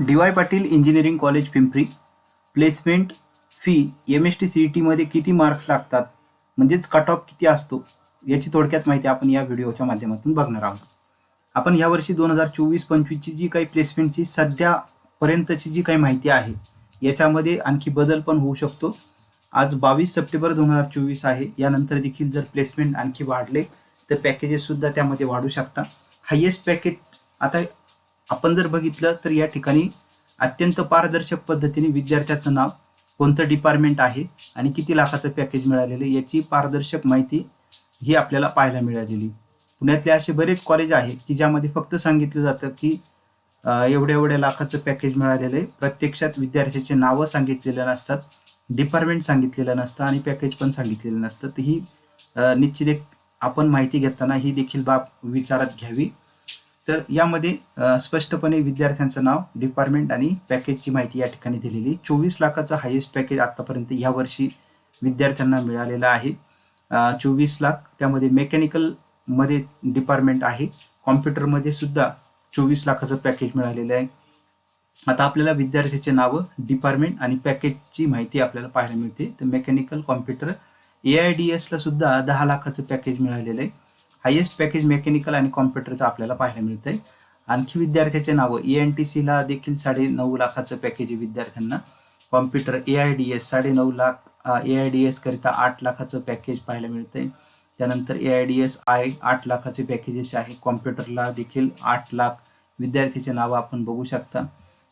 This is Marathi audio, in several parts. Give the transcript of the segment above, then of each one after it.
D Y Patil engineering college Pimpri. Placement fee M S T C E टीमध्ये किती मार्क्स लागतात? म्हणजेच कट ऑफ किती असतो? याची थोडक्यात माहिती आपण या व्हिडिओच्या माध्यमातून बघणार आहोत. आपण यावर्षी दोन हजार चोवीस पंचवीसची जी काही प्लेसमेंटची सध्यापर्यंतची जी काही माहिती आहे याच्यामध्ये आणखी बदल पण होऊ शकतो. आज बावीस सप्टेंबर दोन हजार चोवीस आहे. यानंतर देखील जर प्लेसमेंट आणखी वाढले तर पॅकेजेस सुद्धा त्यामध्ये वाढू शकतात. हायेस्ट पॅकेज आता आपण जर बघितलं तर या ठिकाणी अत्यंत पारदर्शक पद्धतीने विद्यार्थ्याचं नाव कोणतं डिपार्टमेंट आहे आणि किती लाखाचं पॅकेज मिळालेलं आहे याची पारदर्शक माहिती ही आपल्याला पाहायला मिळालेली. पुण्यातले असे बरेच कॉलेज आहे की ज्यामध्ये फक्त सांगितलं जातं की एवढ्या एवढ्या लाखाचं पॅकेज मिळालेलं आहे. प्रत्यक्षात विद्यार्थ्याचे नावं सांगितलेलं नसतात डिपार्टमेंट सांगितलेलं नसतं आणि पॅकेज पण सांगितलेलं नसतं. तर ही निश्चित एक आपण माहिती घेताना ही देखील बाब विचारात घ्यावी. तर यामध्ये स्पष्टपणे विद्यार्थ्यांचं नाव डिपार्टमेंट आणि पॅकेजची माहिती या ठिकाणी दिलेली चोवीस लाखाचं हायेस्ट पॅकेज आतापर्यंत या वर्षी विद्यार्थ्यांना मिळालेलं आहे. चोवीस लाख त्यामध्ये मेकॅनिकलमध्ये डिपार्टमेंट आहे. कॉम्प्युटरमध्ये सुद्धा चोवीस लाखाचं पॅकेज मिळालेलं आहे. आता आपल्याला विद्यार्थ्याचे नावं डिपार्टमेंट आणि पॅकेजची माहिती आपल्याला पाहायला मिळते. तर mechanical computer A I D एसला सुद्धा दहा लाखाचं पॅकेज मिळालेलं आहे. हायेस्ट पॅकेज मेकॅनिकल आणि कॉम्प्युटरचं आपल्याला पाहायला मिळतंय. आणखी विद्यार्थ्याचे नावं ए एन टी सीला देखील साडे नऊ लाखाचं पॅकेज आहे विद्यार्थ्यांना. Computer A I D S साडे नऊ lakh A I D S करिता आठ लाखाचं पॅकेज पाहायला मिळतंय. त्यानंतर A I D S I आठ लाखाचे पॅकेजेस आहे. कॉम्प्युटरला देखील आठ लाख विद्यार्थ्याचे नावं आपण बघू शकता.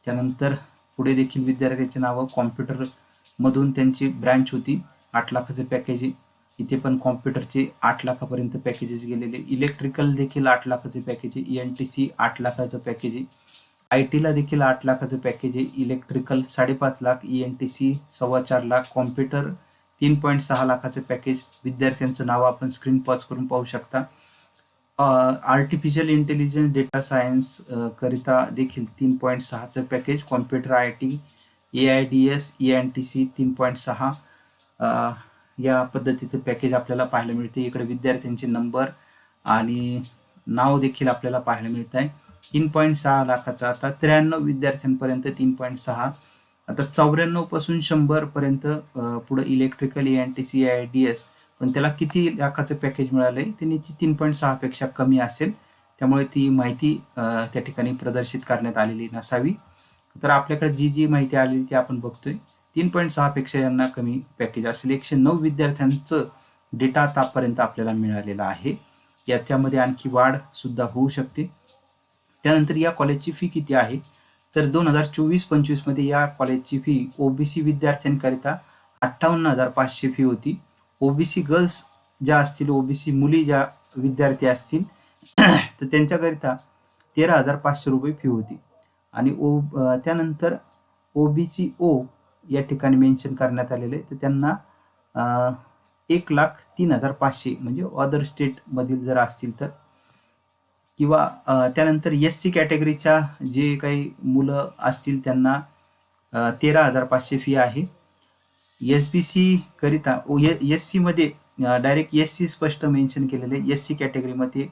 त्यानंतर पुढे देखील विद्यार्थ्याचे नावं कॉम्प्युटरमधून त्यांची ब्रँच होती. आठ लाखाचे पॅकेज इथे पण कॉम्प्युटरचे आठ लाखापर्यंत पॅकेजेस गेलेले. इलेक्ट्रिकल देखील आठ लाखाचे पॅकेज आहे. ई एन टी सी आठ लाखाचं पॅकेज आहे. आय टीला देखील आठ लाखाचं पॅकेज आहे. इलेक्ट्रिकल साडेपाच lakh E N T C सव्वा चार लाख कॉम्प्युटर तीन पॉईंट सहा लाखाचं पॅकेज विद्यार्थ्यांचं नाव आपण स्क्रीन पॉज करून पाहू शकता. आर्टिफिशियल इंटेलिजन्स डेटा सायन्स करिता देखील तीन point सहाचं package computer I T A I D S E N T C तीन पॉईंट सहा. या पद्धतीचं पॅकेज आपल्याला पाहायला मिळते. इकडे विद्यार्थ्यांचे नंबर आणि नाव देखील आपल्याला पाहायला मिळत आहे तीन पॉईंट सहा लाखाचा आता त्र्याण्णव विद्यार्थ्यांपर्यंत तीन पॉईंट सहा. आता चौऱ्याण्णवपासून शंभर पर्यंत पुढं electrical N T C I D S पण त्याला किती लाखाचं पॅकेज मिळालं ते निश्चित तीन पॉईंट सहा पेक्षा कमी असेल. त्यामुळे ती माहिती त्या ठिकाणी प्रदर्शित करण्यात आलेली नसावी. तर आपल्याकडे जी जी माहिती आलेली ती आपण बघतोय. तीन पॉईंट सहापेक्षा यांना कमी पॅकेज असेल. एकशे नऊ विद्यार्थ्यांचं डेटा आतापर्यंत आपल्याला मिळालेला आहे. याच्यामध्ये आणखी वाढ सुद्धा होऊ शकते. त्यानंतर या कॉलेजची फी किती आहे? तर दोन हजार चोवीस पंचवीसमध्ये या कॉलेजची फी ओबीसी विद्यार्थ्यांकरिता अठ्ठावन्न हजार पाचशे फी होती. ओबीसी गर्ल्स ज्या असतील ओबीसी मुली ज्या विद्यार्थी असतील तर त्यांच्याकरिता तेरा हजार पाचशे रुपये फी होती. आणि ओ अं, त्यानंतर ओबीसी ओ या ठिकाणी मेन्शन करण्यात आलेले. तर त्यांना एक लाख तीन हजार पाचशे म्हणजे अदर स्टेटमधील जर असतील तर. किंवा त्यानंतर एस सी कॅटेगरीच्या जे काही मुलं असतील त्यांना तेरा हजार पाचशे फी आहे. एस बी सी करिता ओ एस सीमध्ये डायरेक्ट एस सी स्पष्ट मेन्शन केलेलं. आहे एस सी कॅटेगरीमध्ये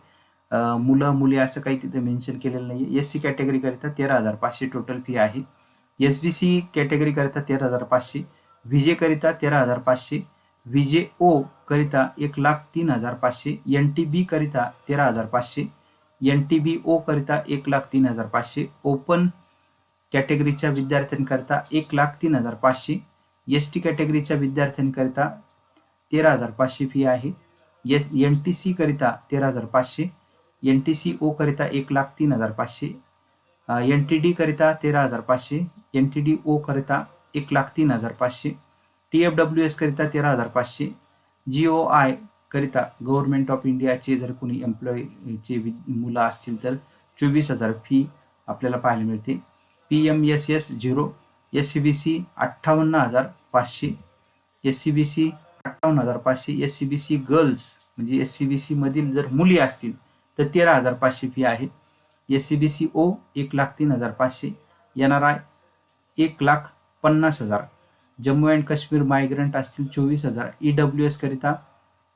मुलं मुली असं काही तिथे मेन्शन केलेलं नाही एस सी कॅटेगरीकरिता तेरा हजार पाचशे टोटल फी आहे. एस बी सी कॅटेगरीकरिता तेरा हजार पाचशे विजेकरिता तेरा हजार पाचशे विजे ओ करिता एक लाख तीन हजार पाचशे एन टी बी करिता तेरा हजार पाचशे एन टी बी ओ करिता एक लाख तीन हजार पाचशे ओपन कॅटेगरीच्या विद्यार्थ्यांकरिता एक लाख तीन हजार पाचशे एस टी कॅटेगरीच्या विद्यार्थ्यांकरिता तेरा हजार पाचशे फी आहे. एस एन टी सी करिता तेरा हजार पाचशे एन टी सी ओ करिता एक लाख तीन हजार पाचशे एन टी डी करिता तेरा हजार पाचशे एन टी डी ओ करिता एक लाख तीन हजार पाचशे टी एफ डब्ल्यू एस करिता तेरा हजार पाचशे जी ओ आय करिता गव्हर्नमेंट ऑफ इंडियाचे जर कोणी एम्प्लॉईचे मुलं असतील तर चोवीस हजार फी आपल्याला पाहायला मिळते. P M S S zero S C B C अठ्ठावन्न हजार पाचशे एस सी बी सी अठ्ठावन्न हजार पाचशे S C B C girls म्हणजे एस सी बी सीमधील जर मुली असतील तर तेरा हजार पाचशे फी आहे. S C B C O एक लाख तीन हजार पाचशे एन आर आय एक लाख पन्नास हजार जम्मू अँड काश्मीर मायग्रंट असतील चोवीस हजार ई डब्ल्यू एस करिता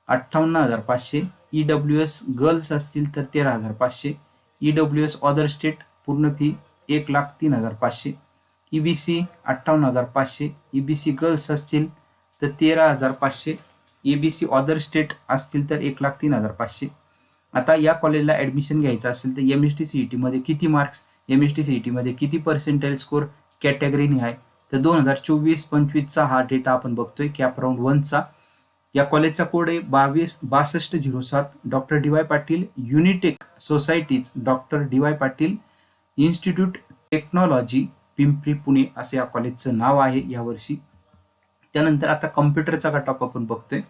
अठ्ठावन्न हजार पाचशे ई डब्ल्यू एस गर्ल्स असतील तर तेरा हजार पाचशे E W S other state पूर्ण फी एक लाख तीन हजार पाचशे ई बी सी अठ्ठावन्न हजार पाचशे ई बी सी गर्ल्स असतील तर तेरा हजार पाचशे E B C other state असतील तर एक लाख तीन हजार पाचशे. आता या कॉलेजला ॲडमिशन घ्यायचं असेल तर M S T C E टीमध्ये किती marks M S T C E टीमध्ये किती पर्सेंटेज स्कोर कॅटेगरीने आहे? तर दोन हजार चोवीस पंचवीसचा हा डेटा आपण बघतोय कॅप राऊंड वनचा या कॉलेजचा कोड आहे बावीस बासष्ट झिरो सात. Doctor D Y Patil Unitech societies doctor D Y Patil institute technology Pimpri Pune असे या कॉलेजचं नाव आहे यावर्षी. त्यानंतर आता कम्प्युटरचा कट आपण बघतोय.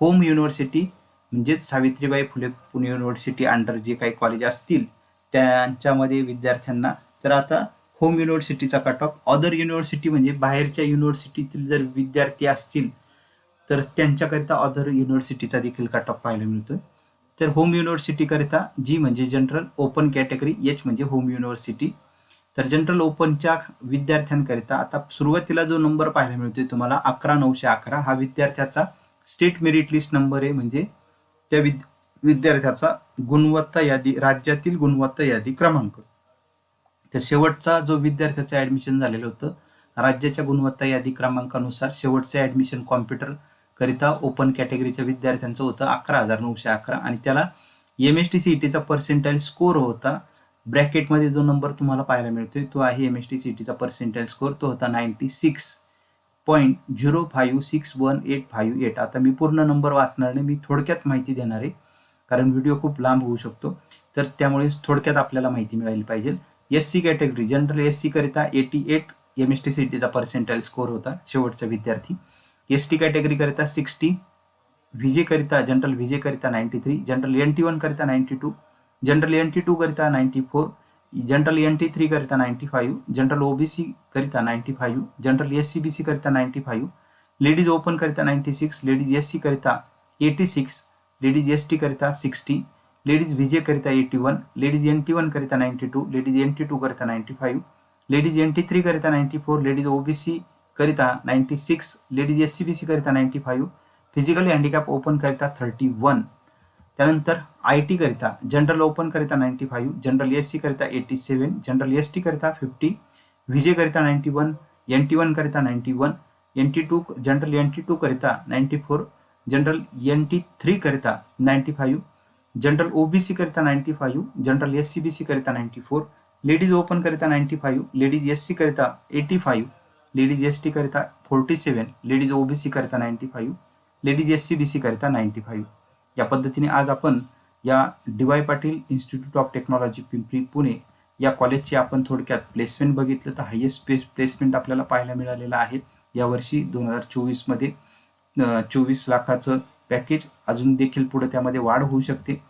होम युनिव्हर्सिटी म्हणजेच सावित्रीबाई फुले पुणे युनिव्हर्सिटी अंडर जे काही कॉलेज असतील त्यांच्यामध्ये विद्यार्थ्यांना तर आता होम युनिव्हर्सिटीचा कट ऑफ अदर युनिव्हर्सिटी म्हणजे बाहेरच्या युनिव्हर्सिटीतील जर विद्यार्थी असतील तर त्यांच्याकरिता अदर युनिव्हर्सिटीचा देखील कट ऑफ पाहायला मिळतो तर होम युनिव्हर्सिटीकरिता जी म्हणजे जनरल ओपन कॅटेगरी एच म्हणजे होम युनिव्हर्सिटी तर जनरल ओपनच्या विद्यार्थ्यांकरिता आता सुरुवातीला जो नंबर पाहायला मिळतोय तुम्हाला अकरा नऊशे अकरा हा विद्यार्थ्याचा स्टेट मेरिट लिस्ट नंबर आहे म्हणजे त्या विद विद्यार्थ्याचा गुणवत्ता यादी राज्यातील गुणवत्ता यादी क्रमांक. तर शेवटचा जो विद्यार्थ्याचं ॲडमिशन झालेलं होतं राज्याच्या गुणवत्ता यादी क्रमांकानुसार शेवटचं ॲडमिशन कॉम्प्युटर करिता ओपन कॅटेगरीच्या विद्यार्थ्यांचं होतं अकरा हजार नऊशे अकरा. आणि त्याला एम एस टी सी टीचा पर्सेंटाईल स्कोर होता. ब्रॅकेटमध्ये जो नंबर तुम्हाला पाहायला मिळतोय तो आहे एम एस टी सी टीचा पर्सेंटाईल स्कोर तो होता ninety six point zero five six one eight five eight आता मी पूर्ण नंबर वाचणार नाही मी थोडक्यात माहिती देणार आहे कारण व्हिडिओ खूप लांब होऊ शकतो. तर त्यामुळे थोडक्यात आपल्याला माहिती मिळाली पाहिजे. S C category general S C करिता eighty eight M S T C टीचा पर्सेंटाईल स्कोर होता शेवटचा विद्यार्थी. एस टी कॅटेगरी करिता सिक्स्टी व्हीजे करिता जनरल व्हीजे करिता ninety three general N T one करिता ninety two general N T two करिता ninety four general N T three करिता नाईन्टी फाईव्ह जनरल ओबीसी करिता ninety five general S C B C करिता नाईन्टी फाईव्ह लेडीज ओपन करिता ninety six ladies S C करिता eighty six ladies S T करिता सिक्स्टी लेडीज व्हीजे करिता eighty one ladies N T one करिता ninety two ladies N T two करिता ninety five ladies N T three करिता नाईन्टी फोर लेडीज ओबीसी करिता ninety six ladies S C B C करिता ninety five physically handicap open करिता थर्टी वन त्यानंतर आय टी करिता जनरल ओपन करिता ninety five general S C करिता eighty seven general S T करिता फिफ्टी व्हीजे करिता ninety one N T one करिता ninety one N T two general N T two करिता ninety four general N T three करिता नाईन्टी फाईव्ह जनरल ओबीसी करिता ninety five general S C B C करिता नाईन्टी फोर लेडीज़ ओपन करिता ninety five ladies S C करिता eighty five ladies S T करिता फोर्टी सेवन लेडीज़ ओबीसी करिता ninety five ladies S C B C करिता नाईन्टी फाईव्ह या पद्धतीने आज आपण या D Y Patil institute of technology Pimpri Pune या कॉलेजचे आपण थोडक्यात प्लेसमेंट बघितलं. तर हायेस्ट प्लेस प्लेसमेंट आपल्याला पाहायला मिळालेलं आहे. यावर्षी दोन हजार चोवीसमध्ये चोवीस लाखाचं पॅकेज अजून देखील पुढे त्यामध्ये वाढ होऊ शकते.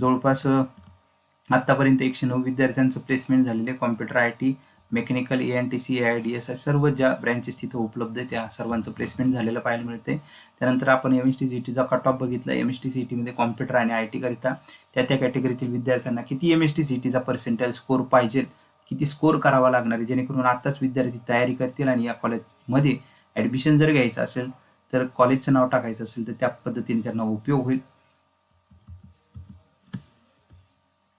जवळपास आत्तापर्यंत एकशे नऊ विद्यार्थ्यांचं प्लेसमेंट झालेले computer I T mechanical E N T C A I D S सर्व ज्या ब्रँचेस तिथं उपलब्ध आहे त्या सर्वांचं प्लेसमेंट झालेलं पाहायला मिळते त्यानंतर आपण एम एस टी सी टीचा कट ऑफ बघितला. एम एस टी सी टीमध्ये कॉम्प्युटर आणि आय टी करिता त्या त्या कॅटेगरीतील विद्यार्थ्यांना किती एम एस टी सी टीचा पर्सेंटेज स्कोर पाहिजे किती स्कोर करावा लागणार आहे जेणेकरून आत्ताच विद्यार्थी तयारी करतील आणि या कॉलेजमध्ये ॲडमिशन जर घ्यायचं असेल तर कॉलेजचं नाव टाकायचं असेल तर त्या पद्धतीने त्यांना उपयोग होईल.